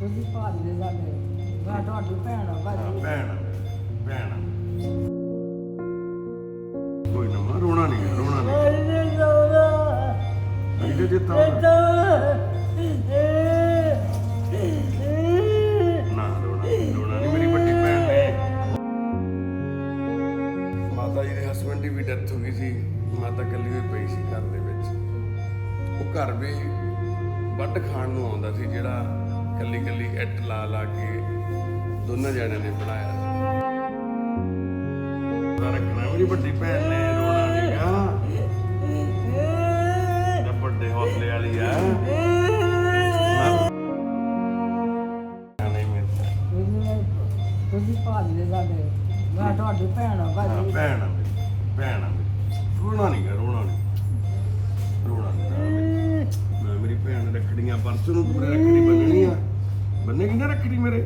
ਤੁਸੀਂ ਭਾਜੀ ਦੇ ਸਾਡੇ। ਮੈਂ ਤੁਹਾਡੀ ਭੈਣ ਆ ਭਾਜੀ। ਭੈਣ ਭੈਣ ਕੋਈ ਨਾ ਮਾਂ, ਰੋਣਾ ਨਹੀਂ ਰੋਣਾ ਨਹੀਂ ਅਰੇ ਸੋਨਾ ਇਹਦੇ ਜਿੱਤਾਂ। ਨਾ ਰੋਣਾ ਰੋਣਾ ਨਹੀਂ ਮੇਰੀ ਵੱਡੀ ਭੈਣ ਨੇ। ਮਾਤਾ ਜੀ ਦੇ ਹਸਬੰਡ ਦੀ ਵੀ ਡੈਥ ਹੋ ਗਈ ਸੀ। ਮਾਤਾ ਇਕੱਲੀ ਹੋਈ ਪਈ ਸੀ ਘਰ ਦੇ ਵਿੱਚ। ਉਹ ਘਰ ਵੀ ਵੱਢ ਖਾਣ ਨੂੰ ਆਉਂਦਾ ਸੀ ਜਿਹੜਾ ਕੱਲੀ ਕੱਲੀ ਇੱਟ ਲਾ ਲਾ ਕੇ ਦੋਨਾਂ ਜਣਿਆਂ ਨੇ ਬਣਾਇਆ ਸੀ। ਉਹਦਾ ਰੱਖਣਾ ਮੇਰੀ ਵੱਡੀ ਭੈਣ ਨੇ ਰੋਣਾ ਨਹੀਂਗਾ ਜਦ ਵੱਡੇ ਹੌਸਲੇ ਵਾਲੀ ਆ। ਨਹੀਂ ਮਿਲਦਾ ਤੁਸੀਂ ਭਾਜੀ ਦੇ ਸਾਡੇ। ਮੈਂ ਤੁਹਾਡੀ ਭੈਣ ਆ ਹਾਂ, ਭਾਜੀ ਭੈਣ ਆ ਮੇਰੀ, ਭੈਣ ਆ ਮੇਰੀ। ਰੋਣਾ ਨਹੀਂ ਰੋਣਾ ਨਹੀਂ ਰੋਣਾ ਨਹੀਂ ਮੈਂ ਮੇਰੀ ਭੈਣ ਰੱਖੜੀਆਂ ਪਰਸੋਂ ਨੂੰ ਤੂੰ ਰੱਖੜੀ ਬੰਨਣੀ ਆ ਬੰਨੇਗੀ ਨਾ ਰੱਖੜੀ ਮੇਰੇ?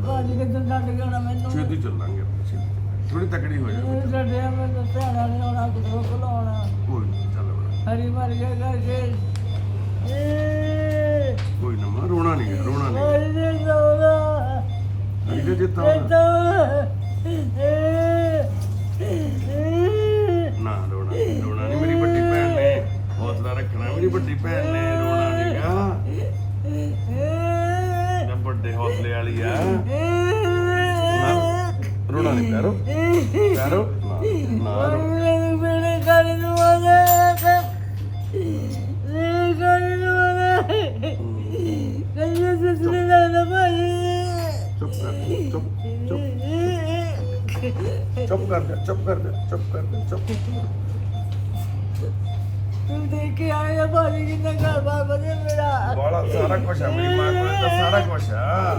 ਛੱਡ ਮੈਨੂੰ। ਛੇਤੀ ਚੱਲਾਂਗੇ ਆਪਾਂ, ਛੇਤੀ ਥੋੜੀ ਤਕੜੀ ਹੋ ਜਾ ਇਹ ਛੱਡਿਆ ਮੈਨੂੰ ਭੈਣਾਂ ਨੇ ਆਉਣਾ ਕਿਧਰੋਂ ਖਲਾਉਣਾ ਕੋਈ ਨਹੀਂ ਚੱਲ ਬੜਾ ਹਰੀ ਮਰ ਗਿਆ ਕਰਕੇ ਏ। ਕੋਈ ਨਾ ਮਾਂ, ਰੋਣਾ ਨਹੀਂ ਰੋਣਾ ਨਹੀਂ ਜਿੱਤਾਂ ਨਾ ਰੋਣਾ ਨੀ, ਰੋਣਾ ਨਹੀਂ ਮੇਰੀ ਵੱਡੀ ਭੈਣ ਨੇ ਹੌਸਲਾ ਰੱਖਣਾ ਮੇਰੀ ਵੱਡੀ ਭੈਣ ਨੇ ਰੋਣਾ ਨਹੀਂਗਾ ਵੱਡੇ ਹੌਸਲੇ ਵਾਲੀ ਆ। ਨਾ, ਰੋਣਾ ਨਹੀਂ, ਪੈਰੋ। ਪੈਰੋ। ਨਾ ਨਾ ਚੁੱਪ ਕਰ ਚੁੱਪ ਚੁੱਪ। ਚੁੱਪ ਕਰ ਜਾ, ਚੁੱਪ ਕਰ ਜਾ, ਚੁੱਪ ਕਰ ਜਾ, ਚੁੱਪ। ਤੂੰ ਦੇਖ ਕੇ ਆਇਆ ਭਾਜੀ ਕਿੰਨਾ ਘਰ ਬਾਰ ਬਣੇ ਮੇਰਾ। ਬਾਲਾ ਸਾਰਾ ਕੁਝ ਆ ਮੇਰੀ ਮਾਂ ਕੋਲ ਤਾਂ ਸਾਰਾ ਕੁਝ ਆ।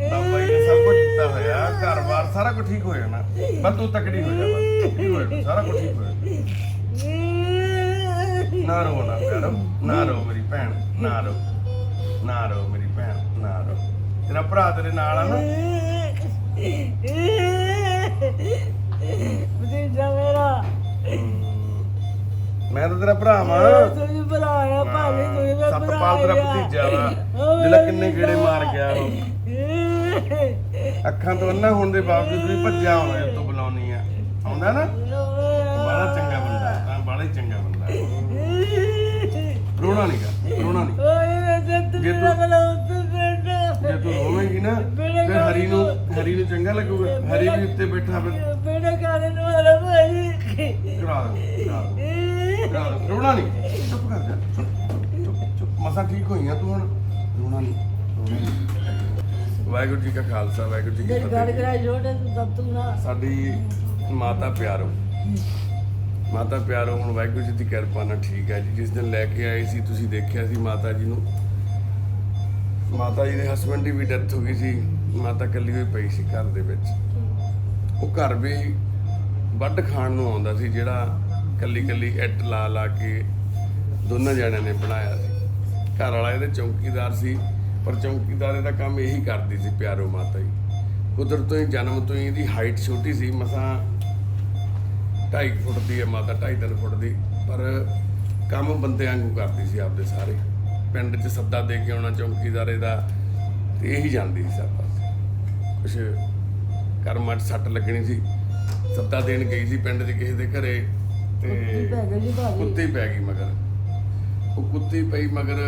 ਤਾਂ ਬਈ ਨੇ ਸਭ ਕੁਝ ਦਿੱਤਾ ਹੋਇਆ ਘਰ-ਬਾਰ ਸਾਰਾ ਕੁਝ ਠੀਕ ਹੋ ਜਾਣਾ ਬਸ ਤੂੰ ਤਕੜੀ ਹੋ ਜਾ ਬਸ ਠੀਕ ਹੋ ਜਾਣਾ ਸਾਰਾ ਕੁਝ ਠੀਕ ਹੋ ਜਾਣਾ ਨਾ ਰੋ ਨਾ ਪਿਆਰੋ ਨਾ ਰੋ ਮੇਰੀ ਭੈਣ ਨਾ ਰੋ। ਨਾ ਰੋ ਮੇਰੀ ਭੈਣ ਨਾ ਰੋ। ਤੇਰਾ ਭਰਾ ਤੇਰੇ ਨਾਲ ਆ ਨਾ। ਤਾਂ ਤੇਰਾ ਭਰਾ ਵਾਂ। ਤੁਸੀਂ ਬੁਲਾਇਆ ਭਾਜੀ ਤੁਸੀਂ ਮੈਂ ਸਤਪਾਲ ਤੇਰਾ ਭਤੀਜਾ ਵਾ। ਜਿਹੜਾ ਕਿੰਨੇ ਗੇੜੇ ਮਾਰ ਗਿਆ ਉਹ। ਅੱਖਾਂ ਤੋਂ ਅੰਨਾ ਹੋਣ ਦੇ ਬਾਵਜੂਦ ਵੀ ਭੱਜਿਆ ਜਦ ਤੂੰ ਬੁਲਾਉਣੀ ਆ। ਆਉਂਦਾ ਨਾ? ਬੜਾ ਚੰਗਾ ਬੰਦਾ ਤਾਂ ਬੜਾ ਹੀ ਚੰਗਾ ਬੰਦਾ। ਰੋਣਾ ਨਹੀਂ ਗਾ ਰੋਣਾ ਨਹੀਂ ਜੇ ਤੂੰ- ਜੇ ਤੂੰ ਰੋਵੇਂਗੀ ਨਾ ਫਿਰ ਹਰੀ ਨੂੰ ਹਰੀ ਨੂੰ ਚੰਗਾ ਲੱਗੂਗਾ। ਹਰੀ ਵੀ ਉੱਤੇ ਬੈਠਾ ਫਿਰ ਕਰਾ ਦੇ ਕਰਾ ਦੇ ਰੋਣਾ ਨਹੀਂ। ਚੁੱਪ ਕਰ ਜਾ। ਚੁੱਪ ਚੁੱਪ ਮਸਾ ਠੀਕ ਹੋਈਆਂ ਤੂੰ ਹੁਣ? ਰੋਣਾ ਨਹੀਂ। ਵਾਹਿਗੁਰੂ ਜੀ ਕਾ ਖਾਲਸਾ ਵਾਹਿਗੁਰੂ ਜੀ ਕੀ ਫਤਿਹ। ਗੜਾ ਜੋੜੇ ਤੂੰ ਤਬ ਤੂੰ ਨਾ ਸਾਡੀ ਮਾਤਾ ਪਿਆਰੋ। ਮਾਤਾ ਪਿਆਰੋ ਹੁਣ ਵਾਹਿਗੁਰੂ ਜੀ ਦੀ ਕਿਰਪਾ ਨਾਲ ਠੀਕ ਹੈ ਜੀ। ਜਿਸ ਦਿਨ ਲੈ ਕੇ ਆਏ ਸੀ ਤੁਸੀਂ ਦੇਖਿਆ ਸੀ ਮਾਤਾ ਜੀ ਨੂੰ। ਮਾਤਾ ਜੀ ਦੇ ਹਸਬੰਡ ਦੀ ਵੀ ਡੈਥ ਹੋ ਗਈ ਸੀ। ਮਾਤਾ ਇਕੱਲੀ ਹੋਈ ਪਈ ਸੀ ਘਰ ਦੇ ਵਿੱਚ। ਉਹ ਘਰ ਵੀ ਵੱਢ ਖਾਣ ਨੂੰ ਆਉਂਦਾ ਸੀ ਜਿਹੜਾ ਕੱਲੀ ਕੱਲੀ ਇੱਟ ਲਾ ਲਾ ਕੇ ਦੋਨਾਂ ਜਣਿਆਂ ਨੇ ਬਣਾਇਆ ਸੀ। ਘਰ ਵਾਲਾ ਇਹਦੇ ਚੌਕੀਦਾਰ ਸੀ, ਪਰ ਚੌਕੀਦਾਰ ਦਾ ਕੰਮ ਇਹੀ ਕਰਦੀ ਸੀ ਪਿਆਰੋ ਮਾਤਾ ਜੀ। ਕੁਦਰਤ ਤੋਂ ਹੀ, ਜਨਮ ਤੋਂ ਹੀ ਇਹਦੀ ਹਾਈਟ ਛੋਟੀ ਸੀ, ਮਸਾਂ 2.5 ਫੁੱਟ ਦੀ ਹੈ, ਮਾਤਾ 2.5 ਫੁੱਟ ਦੀ, ਪਰ ਕੰਮ ਬੰਦੇ ਵਾਂਗੂ ਕਰਦੀ ਸੀ ਆਪਦੇ ਸਾਰੇ। ਪਿੰਡ 'ਚ ਸੱਦਾ ਦੇ ਕੇ ਆਉਣਾ ਚੌਕੀਦਾਰੇ ਦਾ ਤੇ ਇਹੀ ਜਾਂਦੀ ਸੀ ਸਭ ਪਾਸੇ। ਕੁਛ ਕਰਮਾਂ 'ਚ ਸੱਟ ਲੱਗਣੀ ਸੀ। ਸੱਦਾ ਦੇਣ ਗਈ ਸੀ ਪਿੰਡ 'ਚ ਕਿਸੇ ਦੇ ਘਰੇ। ਕੁੱਤੀ ਤੇ ਪੈ ਗਈ ਜੀ ਭਾਜੀ। ਕੁੱਤੀ ਪੈ ਗਈ ਮਗਰ। ਉਹ ਕੁੱਤੀ ਪਈ ਮਗਰ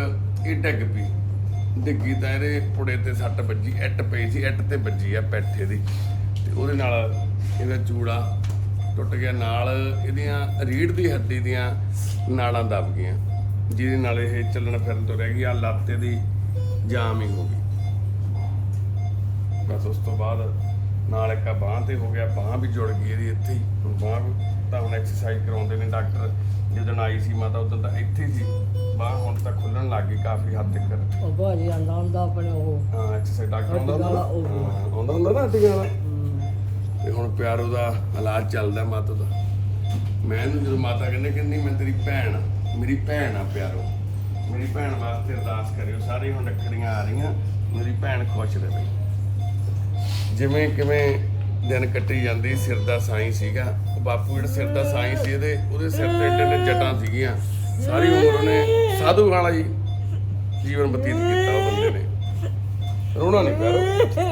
ਇਹ ਡਿੱਗ ਪਈ। ਡਿੱਗੀ ਤਾਂ ਇਹਦੇ ਪੁੜੇ ਤੇ ਸੱਟ ਵੱਜੀ ਇੱਟ ਪਈ ਸੀ ਇੱਟ ਤੇ ਵੱਜੀ ਆ ਪੈਠੇ ਦੀ। ਤੇ ਉਹਦੇ ਨਾਲ ਇਹਦਾ ਚੂੜਾ ਟੁੱਟ ਗਿਆ ਨਾਲ ਇਹਦੀਆਂ ਰੀੜ ਦੀ ਹੱਡੀ ਦੀਆਂ ਨਾੜਾਂ ਦਬ ਗਈਆਂ। ਜਿਹਦੇ ਨਾਲ ਇਹ ਚੱਲਣ ਫਿਰਨ ਤੋਂ ਰਹਿ ਗਈ ਆ ਲੱਤ ਇਹਦੀ ਜਾਮ ਹੀ ਹੋ ਗਈ। ਬਸ ਉਸ ਤੋਂ ਬਾਅਦ ਨਾਲ ਇੱਕ ਬਾਹ ਤੇ ਹੋ ਗਿਆ ਬਾਹ ਵੀ ਜੁੜ ਗਈ ਇਹਦੀ ਇੱਥੇ ਹੀ। ਹੁਣ ਬਾਹ ਤਾਂ ਹੁਣ ਐਕਸਰਸਾਈਜ਼ ਕਰਾਉਂਦੇ ਨੇ ਡਾਕਟਰ ਜਦੋਂ ਆਈ ਸੀ ਮਾਤਾ ਉਦੋਂ ਤਾਂ ਇੱਥੇ ਸੀ। ਬਾਹ ਹੁਣ ਤਾਂ ਖੁੱਲਣ ਲੱਗ ਗਈ ਕਾਫੀ ਹੱਦ ਤੱਕ। ਉਹ ਭਾਜੀ ਆਂਦਾ ਹੁੰਦਾ ਆਪਣੇ ਉਹ। ਹਾਂ ਐਕਸਰਸਾਈਜ਼ ਡਾਕਟਰ ਆਉਂਦਾ ਹੁੰਦਾ। ਹਾਂ, ਆਉਂਦਾ ਹੁੰਦਾ ਨਾ ਵਾਲਾ? ਹਮ, ਤੇ ਹੁਣ ਪਿਆਰੋ ਦਾ ਇਲਾਜ ਚੱਲਦਾ ਮਾਤਾ ਦਾ। ਮੈਂ ਇਹਨੂੰ ਜਦੋਂ ਮਾਤਾ ਕਹਿੰਦੇ ਕਹਿੰਦੀ ਮੈਂ ਤੇਰੀ ਭੈਣ ਆ ਮੇਰੀ ਭੈਣ ਆ ਪਿਆਰੋ। ਮੇਰੀ ਭੈਣ ਵਾਸਤੇ ਅਰਦਾਸ ਕਰਿਓ ਸਾਰੇ ਹੁਣ ਰੱਖੜੀਆਂ ਆ ਰਹੀਆਂ ਮੇਰੀ ਭੈਣ ਖੁਸ਼ ਰਹੇ। ਜਿਵੇਂ ਕਿਵੇਂ ਦਿਨ ਕੱਟੀ ਜਾਂਦੀ ਸਿਰ ਦਾ ਸਾਈਂ ਸੀਗਾ। ਉਹ ਬਾਪੂ ਜਿਹੜਾ ਸਿਰ ਦਾ ਸਾਈਂ ਸੀ ਇਹਦੇ ਉਹਦੇ ਸਿਰ ਤੇ ਏਡੇ ਏਡੇ ਜਟਾਂ ਸੀਗੀਆਂ। ਸਾਰੀ ਉਮਰ ਉਹਨੇ ਸਾਧੂ ਵਾਲਾ ਜੀ। ਜੀਵਨ ਬਤੀਤ ਕੀਤਾ ਉਹ ਬੰਦੇ ਰੋਣਾ ਨਹੀਂ ਪਿਆਰੋ।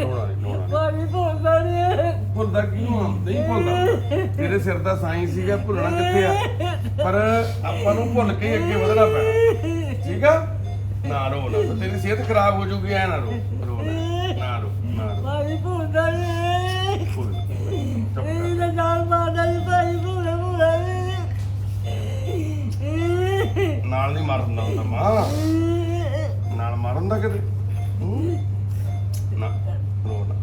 ਰੋਣਾ ਨਹੀਂ ਰੋਣਾ ਭਾਜੀ ਭੁੱਲਦਾ ਨਹੀਂ ਭੁੱਲਦਾ ਕਿਉਂ ਆ? ਨਹੀਂ ਭੁੱਲਦਾ। ਤੇਰੇ ਸਿਰ ਦਾ ਸਾਇੰਸ ਸੀਗਾ ਭੁੱਲਣਾ ਕਿੱਥੇ ਆ? ਪਰ ਆਪਾਂ ਨੂੰ ਭੁੱਲ ਕੇ ਹੀ ਅੱਗੇ ਵਧਣਾ ਪੈਣਾ। ਠੀਕ ਆ? ਨਾ ਰੋ ਨਾ ਤੇਰੀ ਸਿਹਤ ਖਰਾਬ ਹੋ ਜਾਊਗੀ ਐ ਨਾ ਰੋ। ਨਾਲ ਨਹੀਂ ਮਾਰ ਹੁੰਦਾ ਹੁੰਦਾ ਮਾਂ। ਨਾਲ ਮਾਰਨ ਦਾ ਕਿਤੇ? ਨਾ ਰੋ ਨਾ।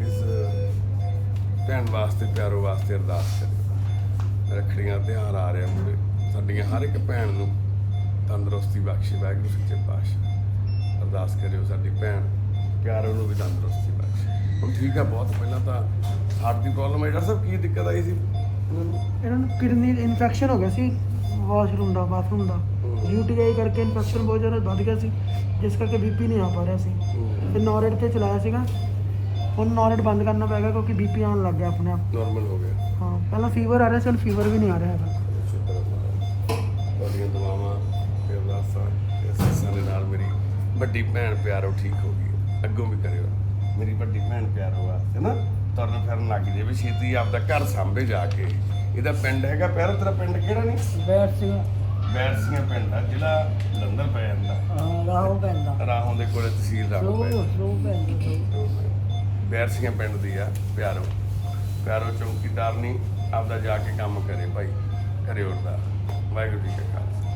ਇਸ ਭੈਣ ਵਾਸਤੇ, ਪਿਆਰੋ ਵਾਸਤੇ ਅਰਦਾਸ ਕਰਿਓ ਰੱਖੜੀਆਂ ਤਿਉਹਾਰ ਆ ਰਿਹਾ ਮੁੰਡੇ। ਸਾਡੀਆਂ ਹਰ ਇੱਕ ਭੈਣ ਨੂੰ ਤੰਦਰੁਸਤੀ ਬਖਸ਼ੇ ਵਾਹਿਗੁਰੂ ਸੱਚੇ ਪਾਤਸ਼ਾਹ। ਅਰਦਾਸ ਕਰਿਓ ਸਾਡੀ ਭੈਣ ਪਿਆਰੋ ਨੂੰ ਵੀ ਤੰਦਰੁਸਤੀ ਬਖਸ਼ੇ। ਹੁਣ ਠੀਕ ਆ ਬਹੁਤ ਪਹਿਲਾਂ ਤਾਂ ਹਾਰਟ ਦੀ ਪ੍ਰੋਬਲਮ ਹੈ ਡਾਕਟਰ ਸਾਹਿਬ ਕੀ ਦਿੱਕਤ ਆਈ ਸੀ? ਇਹਨਾਂ ਨੂੰ? ਕਿਡਨੀ ਇਨਫੈਕਸ਼ਨ ਹੋ ਗਿਆ ਸੀ ਵਾਸ਼ਰੂਮ ਦਾ ਬਾਥਰੂਮ ਦਾ। ਯੂਟੀਆਈ ਕਰਕੇ ਇਨਫੈਕਸ਼ਨ ਬਹੁਤ ਜ਼ਿਆਦਾ ਵੱਧ ਗਿਆ ਸੀ ਜਿਸ ਕਰਕੇ ਬੀਪੀ ਨਹੀਂ ਆ ਪਾ ਰਿਹਾ ਸੀ। ਤੇ ਨੋਰੇਟ ਤੇ ਚਲਾਇਆ ਸੀਗਾ। ਹੁਣ ਨੋਰੇਟ ਬੰਦ ਕਰਨਾ ਪੈ ਗਿਆ ਕਿਉਂਕਿ ਬੀਪੀ ਆਉਣ ਲੱਗ ਗਿਆ ਆਪਣੇ ਆਪ। ਨਾਰਮਲ ਹੋ ਗਿਆ। ਹਾਂ ਪਹਿਲਾਂ ਫੀਵਰ ਆ ਰਿਹਾ ਸੀ ਹੁਣ ਫੀਵਰ ਵੀ ਨਹੀਂ ਆ ਰਿਹਾ ਹੈਗਾ। ਵੱਡੀ ਭੈਣ ਪਿਆਰੋ ਠੀਕ ਹੋ ਗਈ ਅੱਗੋਂ ਵੀ ਕਰਿਓ। ਮੇਰੀ ਵੱਡੀ ਭੈਣ ਪਿਆਰੋ ਵਾਸਤੇ ਨਾ? ਤੁਰਨ ਫਿਰਨ ਲੱਗ ਜੇ ਵੀ ਛੇਤੀ ਆਪਦਾ ਘਰ ਸਾਂਭੇ ਜਾ ਕੇ। ਇਹਦਾ ਪਿੰਡ ਹੈਗਾ ਪਿਆਰੋ ਤੇਰਾ ਪਿੰਡ ਕਿਹੜਾ ਨਹੀਂ? ਬੈਠ ਸੀਗਾ ਬੈਰਸੀਆਂ ਪਿੰਡ ਆ ਜ਼ਿਲ੍ਹਾ ਜਲੰਧਰ ਪੈ ਜਾਂਦਾ। ਹਾਂ ਰਾਹੋਂ ਪੈਂਦਾ। ਰਾਹੋਂ ਦੇ ਕੋਲੇ ਤਹਿਸੀਲ ਰਾਹੋਂ ਪੈ ਸਲੋ ਪੈਂਦਾ। ਬੈਰਸੀਆਂ ਪਿੰਡ ਦੀ ਆ ਪਿਆਰੋ। ਪਿਆਰੋ ਚੌਕੀਦਾਰ ਨਹੀਂ ਆਪਦਾ ਜਾ ਕੇ ਕੰਮ ਕਰੇ ਭਾਈ। ਕਰੇ ਉਰਦਾ ਵਾਹਿਗੁਰੂ ਜੀ ਕਾ ਖਾਲਸਾ।